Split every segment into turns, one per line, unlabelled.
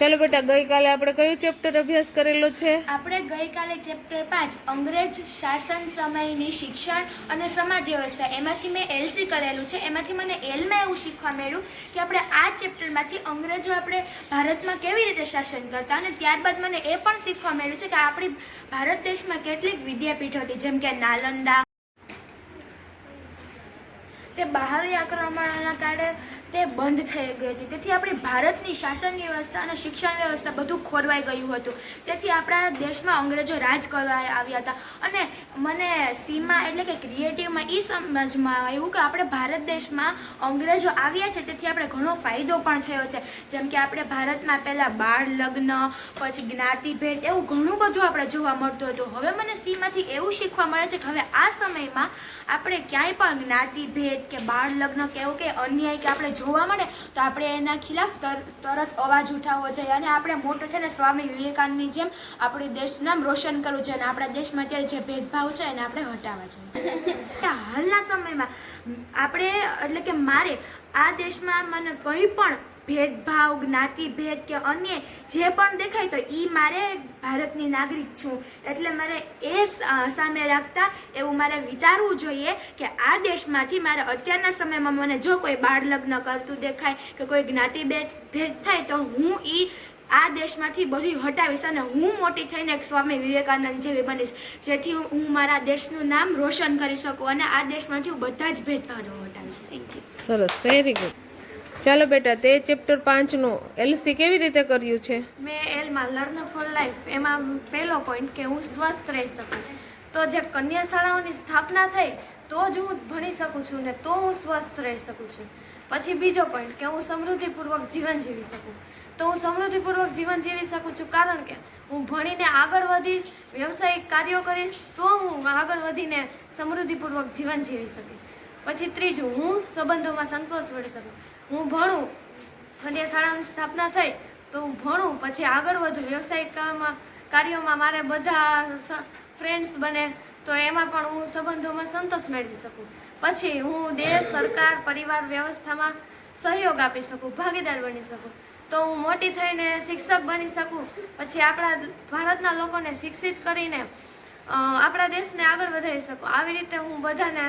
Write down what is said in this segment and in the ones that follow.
ચાલો બેટા, ગઈકાલે આપણે કયું ચેપ્ટર અભ્યાસ કરેલો છે?
આપણે ગઈકાલે ચેપ્ટર પાંચ, અંગ્રેજ શાસન સમયની શિક્ષણ અને સમાજ વ્યવસ્થા. એમાંથી મેં એલસી કરેલું છે. એમાંથી મને એલમાં એવું શીખવા મળ્યું કે આપણે આ ચેપ્ટરમાંથી અંગ્રેજો આપણે ભારતમાં કેવી રીતે શાસન કરતા અને ત્યારબાદ મને એ પણ શીખવા મળ્યું છે કે આપણી ભારત દેશમાં કેટલીક વિદ્યાપીઠો હતી, જેમ કે નાલંદા. તે બહારી આક્રમણના કારણે તે બંધ થઈ ગઈ હતી. તેથી આપણી ભારતની શાસન વ્યવસ્થા અને શિક્ષણ વ્યવસ્થા બધું ખોરવાઈ ગયું હતું. તેથી આપણા દેશમાં અંગ્રેજો રાજ કરવા આવ્યા હતા. અને મને સીમા એટલે કે ક્રિએટિવમાં એ સમજમાં આવ્યું કે આપણે ભારત દેશમાં અંગ્રેજો આવ્યા છે. તેથી આપણે ઘણો ફાયદો પણ થયો છે. જેમ કે આપણે ભારતમાં પહેલાં બાળ લગ્ન, પછી જ્ઞાતિભેદ એવું ઘણું બધું આપણે જોવા મળતું હતું. હવે મને સીમાંથી એવું શીખવા મળે છે કે હવે આ સમયમાં આપણે ક્યાંય પણ જ્ઞાતિભેદ કે બાળ લગ્ન કે એવું કે અન્યાય કે આપણે જોવા મળે તો આપણે એના ખિલાફ તર- તરત અવાજ ઉઠાવવો જોઈએ અને આપણે મોટો થઈને સ્વામી વિવેકાનંદની જેમ આપણે દેશનું નામ રોશન કરવું જોઈએ અને આપણા દેશમાં અત્યારે જે ભેદભાવ છે એને આપણે હટાવવા જોઈએ. હાલના સમયમાં આપણે, એટલે કે મારે આ દેશમાં મને કંઈ પણ ભેદભાવ, જ્ઞાતિભેદ કે અન્ય જે પણ દેખાય તો એ મારે ભારતની નાગરિક છું. એટલે મારે એ સામે રાખતા એવું મારે વિચારવું જોઈએ કે આ દેશમાંથી મારે અત્યારના સમયમાં મને જો કોઈ બાળ લગ્ન કરતું દેખાય કે કોઈ જ્ઞાતિભેદ, ભેદ થાય તો હું એ આ દેશમાંથી બધી હટાવીશ અને હું મોટી થઈને એક સ્વામી વિવેકાનંદ જેવી બનીશ. જેથી હું મારા દેશનું નામ રોશન કરી શકું અને આ દેશમાંથી હું બધા જ ભેદભાવો હટાવીશ. થેન્ક યુ
સરસ વેરી ગુડ ચાલો બેટા, તે ચેપ્ટર પાંચનું એલસી કેવી રીતે કર્યું છે?
મેં એલમાં લર્ન ફોર લાઈફ એમાં પહેલો પોઈન્ટ કે હું સ્વસ્થ રહી શકું તો જે કન્યા શાળાઓની સ્થાપના થઈ, તો જ હું ભણી શકું છું ને તો હું સ્વસ્થ રહી શકું છું. પછી બીજો પોઈન્ટ કે હું સમૃદ્ધિપૂર્વક જીવન જીવી શકું. તો હું સમૃદ્ધિપૂર્વક જીવન જીવી શકું છું કારણ કે હું ભણીને આગળ વધીશ, વ્યવસાયિક કાર્યો કરીશ, તો હું આગળ વધીને સમૃદ્ધિપૂર્વક જીવન જીવી શકીશ. પછી ત્રીજું, હું સંબંધોમાં સંતોષ મળી શકું. હું ભણું ખંડિયા શાળાની સ્થાપના થઈ, તો હું ભણું, પછી આગળ વધું. વ્યવસાયિક કામમાં, કાર્યોમાં મારે બધા ફ્રેન્ડ્સ બને, તો એમાં પણ હું સંબંધોમાં સંતોષ મેળવી શકું. પછી હું દેશ, સરકાર, પરિવાર વ્યવસ્થામાં સહયોગ આપી શકું, ભાગીદાર બની શકું. તો હું મોટી થઈને શિક્ષક બની શકું. પછી આપણા ભારતના લોકોને શિક્ષિત કરીને આપણા દેશને આગળ વધારી શકું. આવી રીતે હું બધાને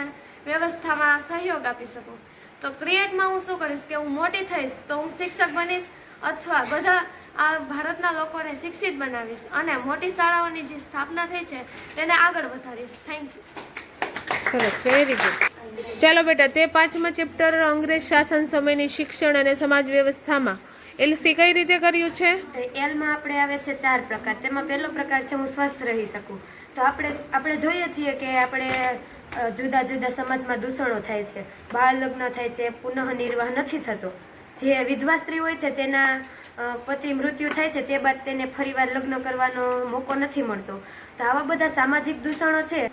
વ્યવસ્થામાં સહયોગ આપી શકું. તો ક્રિએટમાં હું શું કરીશ કે હું મોટી થઈશ તો હું શિક્ષક બનીશ અથવા બધા આ ભારતના લોકોને શિક્ષિત બનાવીશ અને મોટી શાળાઓની જે સ્થાપના થઈ છે તેને આગળ વધારીશ. થેન્ક યુ
સરસ વેરી ગુડ ચાલો બેટા તે પાંચમા ચેપ્ટર અંગ્રેજ શાસન સમયની શિક્ષણ અને સમાજ વ્યવસ્થામાં. એલસી કઈ રીતે કર્યું છે?
એલમાં આપણે આવે છે ચાર પ્રકાર. તેમાં પહેલો પ્રકાર છે હું સ્વસ્થ રહી શકું. તો આપણે આપણે જોઈએ છીએ કે આપણે જુદા જુદા સમાજમાં દૂષણો થાય છે. બાળ લગ્ન થાય છે પુનઃ નિર્વાહ નથી થતો. જે વિધવા સ્ત્રી હોય છે તેના પતિ મૃત્યુ થાય છે તે બાદ તેને ફરીવાર લગ્ન કરવાનો મોકો નથી મળતો. તો આવા બધા સામાજિક દૂષણો છે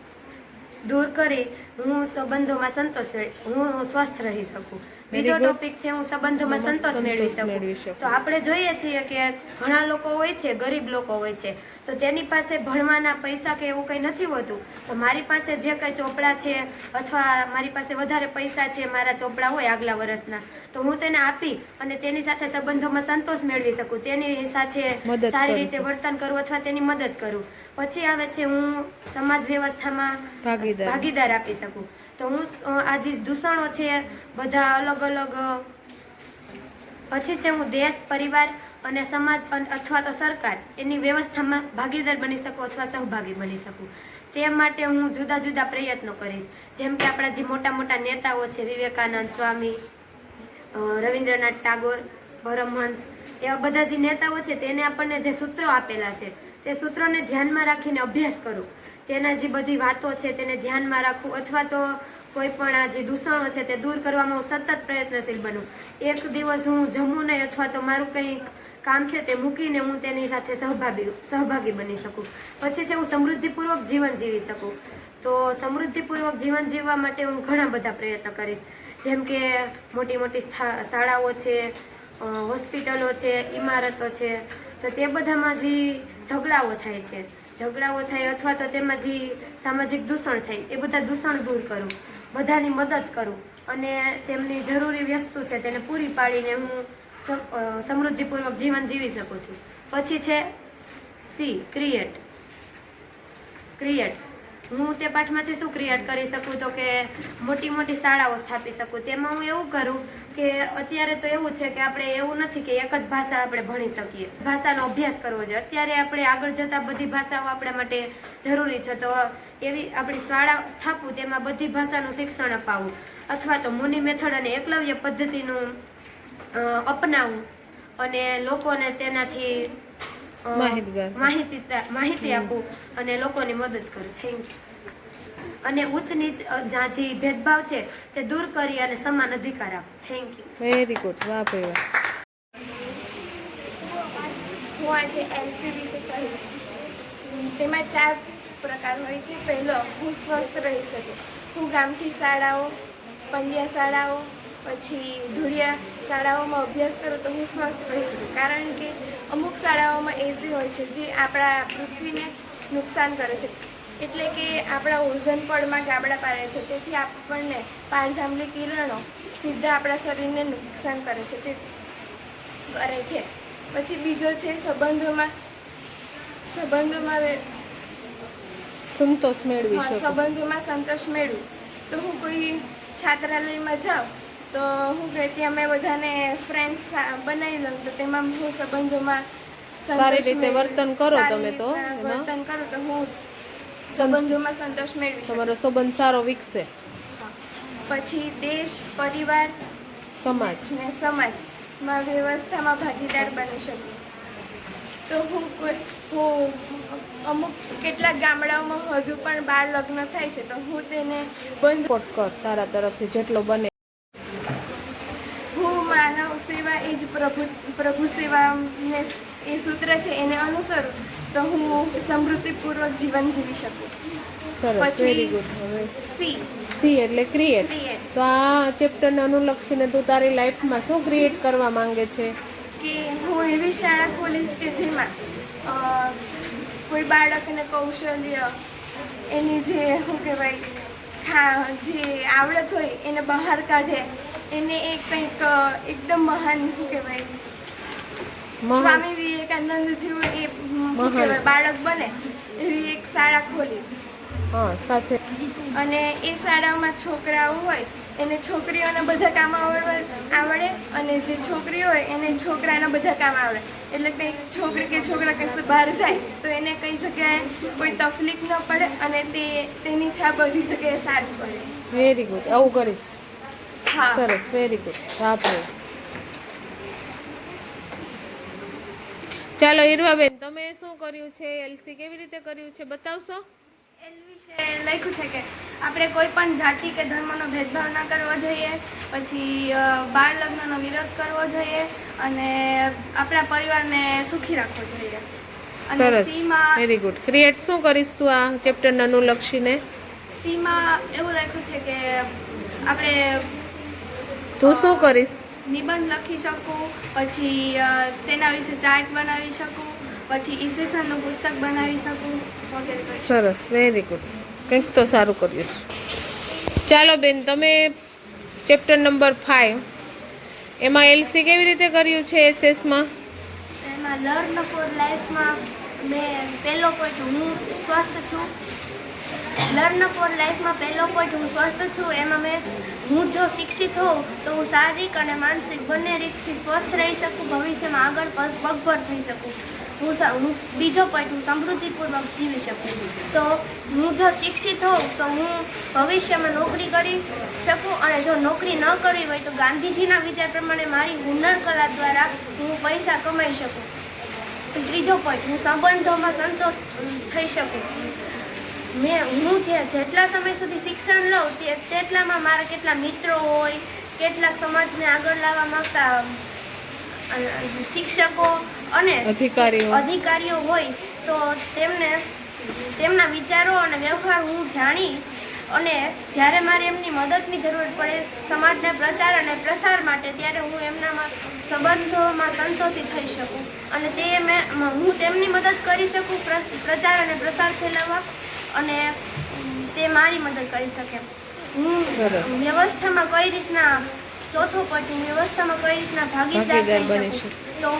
દૂર કરી હું સંબંધોમાં સંતોષ હું સ્વસ્થ રહી શકું. બીજો ટોપિક છે હું સંબંધોમાં સંતોષ મેળવી શકું. તો આપણે જોઈએ છીએ કે ઘણા લોકો હોય છે ગરીબ લોકો હોય છે. તો તેની પાસે ભણવાના પૈસા કે એવું કંઈ નથી હોતું. તો મારી પાસે જે કંઈ ચોપડા છે અથવા મારી પાસે વધારે પૈસા છે મારા ચોપડા હોય આગલા વર્ષના તો હું તેને આપી અને તેની સાથે સંબંધોમાં સંતોષ મેળવી શકું. તેની સાથે સારી રીતે વર્તન કરું અથવા તેની મદદ કરું. પછી આવે છે હું સમાજ વ્યવસ્થામાં
ભાગીદાર.
આપી શકું. તો હું આ જે દૂષણો છે બધા અલગ અલગ પછી છે હું દેશ પરિવાર અને સમાજ અથવા તો સરકાર એની વ્યવસ્થામાં ભાગીદાર બની શકું અથવા સહભાગી બની શકું. તે માટે હું જુદા જુદા પ્રયત્નો કરીશ. જેમ કે આપણા જે મોટા મોટા નેતાઓ છે, વિવેકાનંદ સ્વામી રવીન્દ્રનાથ ટાગોર, પરમહંસ, એવા બધા જે નેતાઓ છે, તેને આપણને જે સૂત્રો આપેલા છે, તે સૂત્રોને ધ્યાનમાં રાખીને અભ્યાસ કરું. તેના જે બધી વાતો છે, તેને ધ્યાનમાં રાખવું અથવા તો કોઈ પણ આ જે દૂષણો છે, તે દૂર કરવામાં હું સતત પ્રયત્નશીલ બનું. એક દિવસ હું જમું નહીં અથવા તો મારું કંઈક કામ છે તે મૂકીને હું તેની સાથે સહભાગી સહભાગી બની શકું. પછી છે હું સમૃદ્ધિપૂર્વક જીવન જીવી શકું. તો સમૃદ્ધિપૂર્વક જીવન જીવવા માટે હું ઘણા બધા પ્રયત્ન કરીશ. જેમ કે મોટી મોટી શાળાઓ છે હોસ્પિટલો છે ઇમારતો છે. તો તે બધામાં જે ઝઘડાઓ થાય છે, ઝઘડાઓ થાય અથવા તો તેમાં જે સામાજિક દૂષણ થાય, એ બધા દૂષણ દૂર કરું, બધાની મદદ કરું અને તેમની જરૂરી વસ્તુ છે તેને પૂરી પાડીને હું સમૃદ્ધિપૂર્વક જીવન જીવી શકું છું. પછી છે સી ક્રિએટ ક્રિએટ હું તે પાઠમાંથી શું ક્રિએટ કરી શકું? તો કે મોટી મોટી શાળાઓ સ્થાપી શકું. તેમાં હું એવું કરું કે અત્યારે તો એવું છે કે આપણે એવું નથી કે એક જ ભાષા આપણે ભણી શકીએ. ભાષાનો અભ્યાસ કરવો જોઈએ. અત્યારે આપણે આગળ જતા બધી ભાષાઓ આપણા માટે જરૂરી છે. તો એવી આપણી શાળા સ્થાપવું તેમાં બધી ભાષાનું શિક્ષણ અપાવવું અથવા તો મુનિ મેથડ અને એકલવ્ય પદ્ધતિનું અ, અપનાવવું અને લોકોને તેનાથી માહિતી માહિતી આપું અને લોકોની મદદ કરું. થેન્ક યુ અને ઉચ્ચ નીચ જ્યાં જે ભેદભાવ છે તે દૂર કરી અને સમાન અધિકાર આપો. થેન્ક યુ
વેરી ગુડ વાહ ભાઈ વાહ.
હું આજે એલસી વિશે કહીશ તેમાં ચાર પ્રકાર હોય છે. પહેલો હું સ્વસ્થ રહી શકું. હું ગામઠી શાળાઓ પંડ્યા શાળાઓ પછી ધૂળિયા શાળાઓમાં અભ્યાસ કરું તો હું સ્વસ્થ રહી શકું. કારણ કે અમુક શાળાઓમાં એસી હોય છે જે આપણા પૃથ્વીને નુકસાન કરે છે. એટલે કે આપણા ઓઝન પડમાં ગાબડા પાડે છે. તેથી આપણને પાંજામલી કિરણો સીધા આપણા શરીરને નુકસાન કરે છે. તે કરે છે. પછી બીજો છે સંબંધોમાં સંબંધોમાં
સંતોષ મેળવી
સંબંધોમાં સંતોષ મેળવું. તો હું કોઈ છાત્રાલયમાં જાઉં તો હું કહે અમે મેં બધાને ફ્રેન્ડ્સ બનાવી લઉં. તો તેમાં હું સંબંધોમાં
સારી રીતે વર્તન કરો તમે તો
વર્તન કરો તો હું સંબંધોમાં સંતોષ મેળવી
તમારો સંબંધ સારો વિકસે.
પછી દેશ પરિવાર
સમાજ.
ને સમાજમાં વ્યવસ્થામાં ભાગીદાર બની શકું. તો હું હું અમુક કેટલાક ગામડાઓમાં હજુ પણ બાળ લગ્ન થાય છે તો હું તેને બંધ
કર તારા તરફથી જેટલો બને
સેવા એ જ પ્રભુ પ્રભુ સેવાને એ સૂત્ર છે એને અનુસરું તો હું સમૃદ્ધિપૂર્વક જીવન જીવી શકું. પછી- સી.
સી એટલે ક્રિએટ
ક્રિએટ
તો આ ચેપ્ટરને અનુલક્ષીને તું તારી લાઈફમાં શું ક્રિએટ કરવા માંગે છે?
કે હું એવી શાળા ખોલીશ કે જેમાં કોઈ બાળકને કૌશલ્ય એની જે શું કહેવાય ખા જે આવડત હોય એને બહાર કાઢે એને એક કંઈક એકદમ મહાન શું કહેવાય? સ્વામી વિવેકાનંદ જેવું એ કહેવાય બાળક બને એવી એક શાળા ખોલીશ.
સાથે.
અને એ શાળામાં છોકરાઓ હોય એને છોકરીઓના બધા કામ આવડવા આવડે અને જે છોકરી હોય એને છોકરાના બધા કામ આવડે. એટલે કંઈક છોકરી કે છોકરા કંઈ બહાર જાય તો એને કઈ જગ્યાએ કોઈ તકલીફ ન પડે અને તે તેની છાપ બધી જગ્યાએ સારી પડે.
વેરી ગુડ આવું કરીશ. સરસ વેરી ગુડ વાહ ચાલો ઈરવાબેન તમે શું કર્યું છે? એલસી કેવી રીતે કર્યું છે? બતાવશો?
એલ વિશે લખ્યું છે કે આપણે કોઈ પણ જાતિ કે ધર્મનો ભેદભાવ ના કરવો જોઈએ પછી બાળ લગ્નનો વિરોધ કરવો જોઈએ અને આપણા પરિવારને સુખી રાખવો જોઈએ.
સરસ. વેરી ગુડ ક્રિએટ શું કરીશ તું આ ચેપ્ટરને અનુલક્ષીને
સીમાં એવું લખ્યું છે કે આપણે
તું શું કરીશ?
નિબંધ લખી શકું પછી તેના વિશે ચાર્ટ બનાવી શકું પછી ઈસવીસનનું પુસ્તક બનાવી શકું વગેરે
સરસ વેરી ગુડ કંઈક તો સારું કર્યું છે ચાલો બેન તમે ચેપ્ટર નંબર ફાઇવ એમાં એલસી કેવી રીતે કર્યું છે એસએસમાં
એમાં લર્ન ફોર લાઈફમાં મેં પહેલો પોઈન્ટ હું સ્વસ્થ છું. લર્ન ફોર લાઈફમાં પહેલો પોઈન્ટ હું સ્વસ્થ છું, એમાં મેં, હું જો શિક્ષિત હોઉં, તો હું શારીરિક અને માનસિક બંને રીતથી સ્વસ્થ રહી શકું, ભવિષ્યમાં આગળ પગ- પગભર થઈ શકું. હું હું બીજો પોઈન્ટ હું સમૃદ્ધિપૂર્વક જીવી શકું. તો હું જો શિક્ષિત હોઉં, તો હું ભવિષ્યમાં નોકરી કરી શકું અને જો નોકરી ન કરવી હોય, તો ગાંધીજીના વિચાર પ્રમાણે મારી હુનર કલા દ્વારા હું પૈસા કમાઈ શકું. ત્રીજો પોઈન્ટ હું સંબંધોમાં સંતોષ થઈ શકું. મેં હું જે જેટલા સમય સુધી શિક્ષણ લઉં તે તેટલામાં મારા કેટલા મિત્રો હોય કેટલાક સમાજને આગળ લાવવા માંગતા શિક્ષકો અને
અધિકારીઓ.
અધિકારીઓ હોય તો તેમને તેમના વિચારો અને વ્યવહાર હું જાણી અને જ્યારે મારે એમની મદદની જરૂર પડે સમાજના પ્રચાર અને પ્રસાર માટે ત્યારે હું એમનામાં સંબંધોમાં સંતોષી થઈ શકું અને તે મેં હું તેમની મદદ કરી શકું પ્ર- પ્રચાર અને પ્રસાર ફેલાવવા અને તે મારી મદદ કરી શકે. હું વ્યવસ્થામાં કઈ રીતના
ચોથો પટની વ્યવસ્થામાં કઈ રીતના ભાગીદાર થઈ
બની
શકું? તો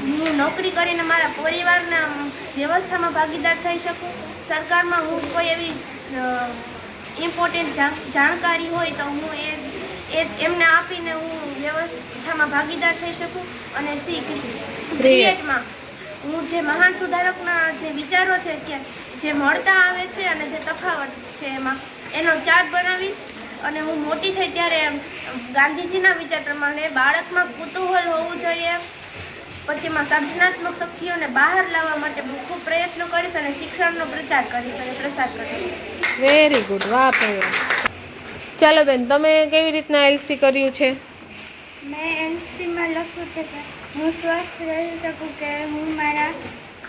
હું નોકરી કરીને મારા પરિવારના વ્યવસ્થામાં ભાગીદાર થઈ શકું? સરકારમાં હું કોઈ એવી ઇમ્પોર્ટન્ટ જાણકારી હોય તો હું એ એ એમને આપીને હું વ્યવસ્થામાં ભાગીદાર થઈ શકું અને સી ક્રિએટમાં હું જે મહાન સુધારકના જે વિચારો છે કે જે મળતા આવે છે અને જે તફાવત છે એમાં. એનો ચાર્ટ બનાવીશ અને હું મોટી થઈ ત્યારે ગાંધીજીના વિચાર પ્રમાણે બાળકમાં કુતૂહલ હોવું જોઈએ પછી એમાં સર્જનાત્મક શક્તિઓને બહાર લાવવા માટે ખૂબ પ્રયત્નો કરીશ અને શિક્ષણનો પ્રચાર કરીશ અને પ્રસાર કરીશ.
વેરી ગુડ વાહ ભાઈ ચાલો બેન તમે કેવી રીતના એલસી કર્યું છે?
મેં એલસીમાં લખ્યું છે કે હું સ્વસ્થ રહી શકું કે હું મારા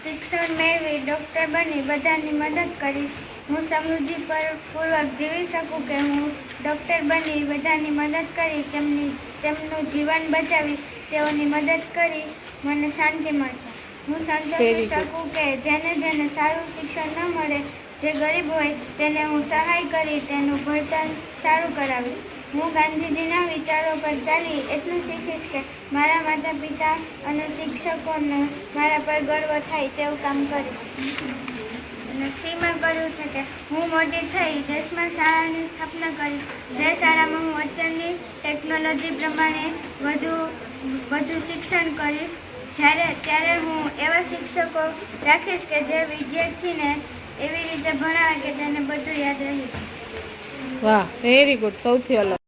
શિક્ષણ મેળવી ડૉક્ટર બની બધાની મદદ કરીશ. હું સમૃદ્ધિ પૂર્વક જીવી શકું કે હું ડૉક્ટર બની બધાની મદદ કરી તેમની તેમનું જીવન બચાવી તેઓની મદદ કરી મને શાંતિ મળશે. હું સંતોષી શકું કે જેને જેને સારું શિક્ષણ ન મળે જે ગરીબ હોય તેને હું સહાય કરી તેનું ભણતર સારું કરાવીશ. હું ગાંધીજીના વિચારો પર ચાલી એટલું શીખીશ કે મારા માતા પિતા અને શિક્ષકોને મારા પર ગર્વ થાય તેવું કામ કરીશ. અને સીમાં કર્યું છે કે હું મોટી થઈ દેશમાં શાળાની સ્થાપના કરીશ. જે શાળામાં હું અત્યારની ટેકનોલોજી પ્રમાણે વધુ વધુ શિક્ષણ કરીશ, જ્યારે, ત્યારે હું એવા શિક્ષકો રાખીશ કે જે વિદ્યાર્થીને એવી રીતે ભણાવે કે તેને બધું યાદ રહી જાય.
વાહ વેરી ગુડ સૌથી અલગ.